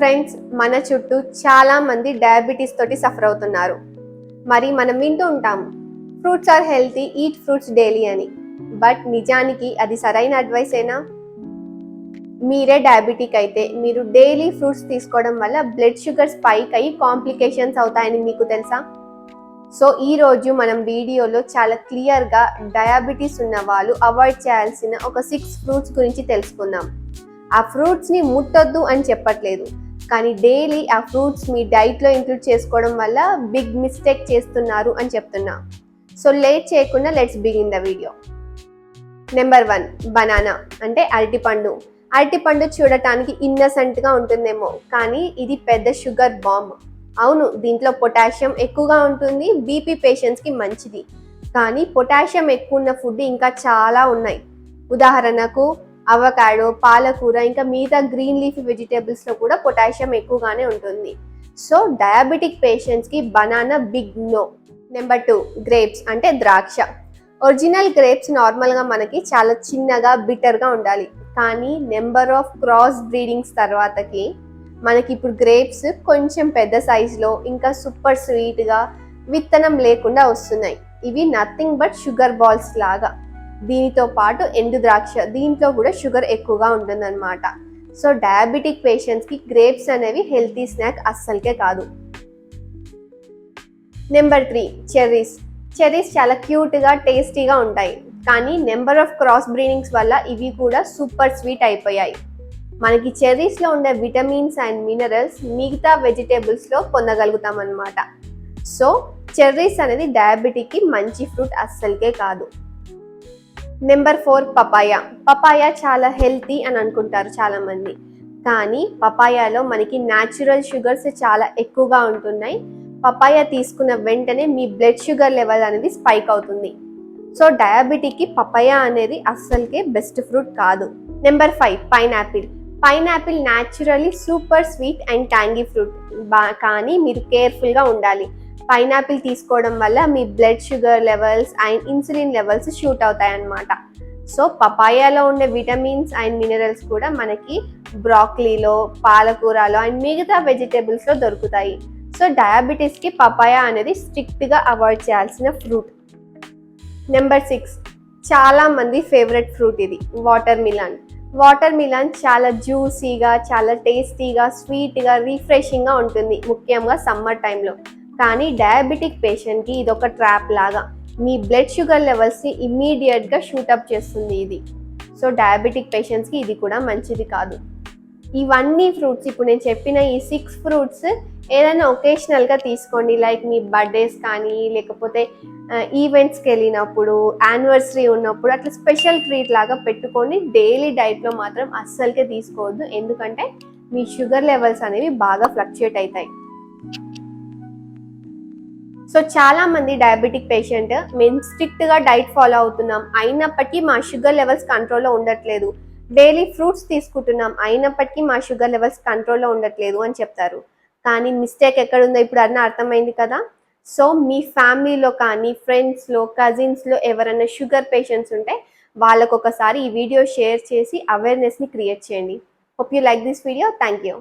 Friends మన చుట్టూ చాలా మంది డయాబెటీస్ తోటి సఫర్ అవుతున్నారు. మరి మనం వింటూ ఉంటాము fruits are healthy eat fruits daily అని. బట్ నిజానికి అది సరైన అడ్వైసేనా మీరే డయాబెటిక్ అయితే మీరు డైలీ ఫ్రూట్స్ తీసుకోవడం వల్ల బ్లడ్ షుగర్ స్పైక్ అయ్యి కాంప్లికేషన్స్ అవుతాయని మీకు తెలుసా? సో ఈ రోజు మనం వీడియోలో చాలా క్లియర్గా డయాబెటీస్ ఉన్న వాళ్ళు అవాయిడ్ చేయాల్సిన ఒక సిక్స్ ఫ్రూట్స్ గురించి తెలుసుకుందాం. ఆ ఫ్రూట్స్ని ముట్టొద్దు అని చెప్పట్లేదు. కానీ డైలీ ఆ ఫ్రూట్స్ మీ డైట్లో ఇంక్లూడ్ చేసుకోవడం వల్ల బిగ్ మిస్టేక్ చేస్తున్నారు అని చెప్తున్నా. సో లేట్ చేయకుండా let's begin the video number one banana అంటే అరటిపండు. అరటిపండు చూడటానికి ఇన్నసెంట్గా ఉంటుందేమో కానీ ఇది పెద్ద షుగర్ బాంబ్ అవును దీంట్లో పొటాషియం ఎక్కువగా ఉంటుంది బీపీ పేషెంట్స్కి మంచిది. కానీ పొటాషియం ఎక్కువ ఉన్న ఫుడ్ ఇంకా చాలా ఉన్నాయి. ఉదాహరణకు అవకాడో పాలకూర ఇంకా మిగతా గ్రీన్ లీఫీ వెజిటేబుల్స్లో కూడా పొటాషియం ఎక్కువగానే ఉంటుంది. సో డయాబెటిక్ పేషెంట్స్కి banana big no. Number two grapes అంటే ద్రాక్ష. ఒరిజినల్ గ్రేప్స్ నార్మల్గా మనకి చాలా చిన్నగా బిటర్గా ఉండాలి. కానీ నెంబర్ ఆఫ్ క్రాస్ బ్రీడింగ్స్ తర్వాతకి మనకి ఇప్పుడు గ్రేప్స్ కొంచెం పెద్ద సైజులో ఇంకా సూపర్ స్వీట్గా విత్తనం లేకుండా వస్తున్నాయి. ఇవి నథింగ్ బట్ షుగర్ బాల్స్ లాగా. దీనితో పాటు ఎండు ద్రాక్ష దీంట్లో కూడా షుగర్ ఎక్కువగా ఉంటుందన్నమాట. సో డయాబెటిక్ పేషెంట్స్కి గ్రేప్స్ అనేవి హెల్తీ స్నాక్ అస్సలకే కాదు. నెంబర్ త్రీ చెర్రీస్ చెర్రీస్ చాలా క్యూట్గా టేస్టీగా ఉంటాయి. కానీ నెంబర్ ఆఫ్ క్రాస్ బ్రీడింగ్స్ వల్ల ఇవి కూడా సూపర్ స్వీట్ అయిపోయాయి. మనకి చెర్రీస్లో ఉండే విటమిన్స్ అండ్ మినరల్స్ మిగతా వెజిటేబుల్స్లో పొందగలుగుతాం అన్నమాట సో చెర్రీస్ అనేది డయాబెటిక్కి మంచి ఫ్రూట్ అస్సలకే కాదు. నెంబర్ ఫోర్ పపాయ పపాయ చాలా హెల్తీ అని అనుకుంటారు చాలా మంది కానీ పపాయాలో మనకి న్యాచురల్ షుగర్స్ చాలా ఎక్కువగా ఉంటున్నాయి. పపాయ తీసుకున్న వెంటనే మీ బ్లడ్ షుగర్ లెవెల్ అనేది స్పైక్ అవుతుంది. సో డయాబెటిక్కి పపాయ అనేది అస్సలకే బెస్ట్ ఫ్రూట్ కాదు. Number five pineapple pineapple naturally super sweet and tangy fruit బా కానీ మీరు కేర్ఫుల్గా ఉండాలి. పైనాపిల్ తీసుకోవడం వల్ల మీ blood sugar levels and insulin levels shoot అవుతాయి అన్నమాట సో పపాయాలో ఉండే విటమిన్స్ అండ్ మినరల్స్ కూడా మనకి బ్రాక్లీలో పాలకూరలో అండ్ మిగతా వెజిటేబుల్స్లో దొరుకుతాయి. సో డయాబెటీస్కి పపాయ అనేది స్ట్రిక్ట్గా అవాయిడ్ చేయాల్సిన ఫ్రూట్. నెంబర్ సిక్స్ చాలా మంది ఫేవరెట్ ఫ్రూట్ ఇది వాటర్ మిలాన్. వాటర్ మిలాన్ చాలా జ్యూసీగా చాలా టేస్టీగా స్వీట్గా రిఫ్రెషింగ్గా ఉంటుంది ముఖ్యంగా సమ్మర్ టైంలో. కానీ డయాబెటిక్ పేషెంట్కి ఇది ఒక ట్రాప్ లాగా. మీ బ్లడ్ షుగర్ లెవెల్స్ని ఇమ్మీడియట్గా షూటప్ చేస్తుంది ఇది. సో డయాబెటిక్ పేషెంట్స్కి ఇది కూడా మంచిది కాదు. ఇవన్నీ ఫ్రూట్స్ ఇప్పుడు నేను చెప్పిన ఈ సిక్స్ ఫ్రూట్స్ ఏదైనా ఒకేషనల్గా తీసుకోండి. లైక్ మీ బర్త్డేస్ కానీ లేకపోతే ఈవెంట్స్కి వెళ్ళినప్పుడు యానివర్సరీ ఉన్నప్పుడు అట్లా స్పెషల్ ట్రీట్ లాగా పెట్టుకొని డైలీ డైట్లో మాత్రం అస్సలకే తీసుకోవద్దు. ఎందుకంటే మీ షుగర్ లెవెల్స్ అనేవి బాగా ఫ్లక్చుయేట్ అవుతాయి. సో చాలా మంది డయాబెటిక్ పేషెంట్ మేము స్ట్రిక్ట్గా డైట్ ఫాలో అవుతున్నాం. అయినప్పటికీ మా షుగర్ లెవెల్స్ కంట్రోల్లో ఉండట్లేదు. డైలీ ఫ్రూట్స్ తీసుకుంటున్నాం. అయినప్పటికీ మా షుగర్ లెవెల్స్ కంట్రోల్లో ఉండట్లేదు అని చెప్తారు. కానీ మిస్టేక్ ఎక్కడుందో ఇప్పుడు అన్న అర్థమైంది కదా? సో మీ ఫ్యామిలీలో కానీ ఫ్రెండ్స్లో కజిన్స్లో ఎవరైనా షుగర్ పేషెంట్స్ ఉంటే వాళ్ళకొకసారి ఈ వీడియో షేర్ చేసి అవేర్నెస్ని క్రియేట్ చేయండి. Hope you like this video thank you